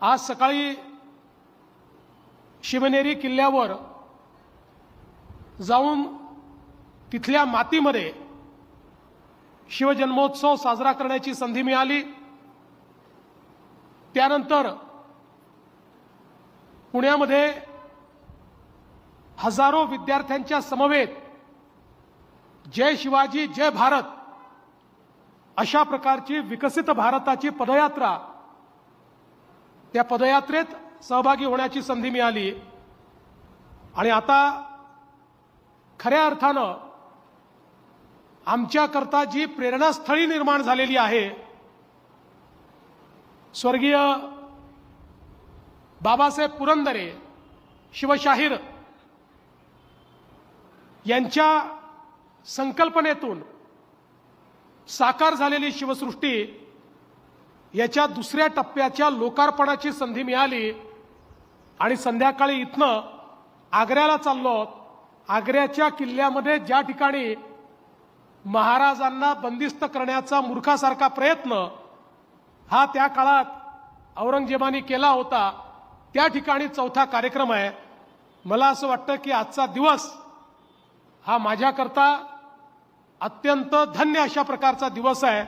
आज सकाळी शिवनेरी किल्ल्यावर जाऊन तिथल्या मातीमध्ये शिवजन्मोत्सव साजरा करण्याची संधी मिळाली. त्यानंतर पुण्यामध्ये हजारो विद्यार्थ्यांच्या समवेत जय शिवाजी जय भारत अशा प्रकारची विकसित भारताची पदयात्रा त्या पदयात्रेत सहभागी होण्याची संधी मिळाली. आणि आता खऱ्या अर्थानं आमच्याकरता जी प्रेरणास्थळी निर्माण झालेली आहे स्वर्गीय बाबासाहेब पुरंदरे शिवशाहीर यांच्या संकल्पनेतून साकार झालेली शिवसृष्टी याच्या दुसऱ्या टप्प्याच्या लोकार्पणाची संधी मिळाली आणि संध्याकाळी इथनं आग्र्याला चाललो आग्र्याच्या किल्ल्यामध्ये ज्या ठिकाणी महाराजांना बंदिस्त करण्याचा मूर्खासारखा प्रयत्न हा त्या काळात औरंगजेबाने केला होता त्या ठिकाणी चौथा कार्यक्रम आहे. मला असं वाटतं की आजचा दिवस हा माझ्याकरता अत्यंत धन्य अशा प्रकारचा दिवस आहे.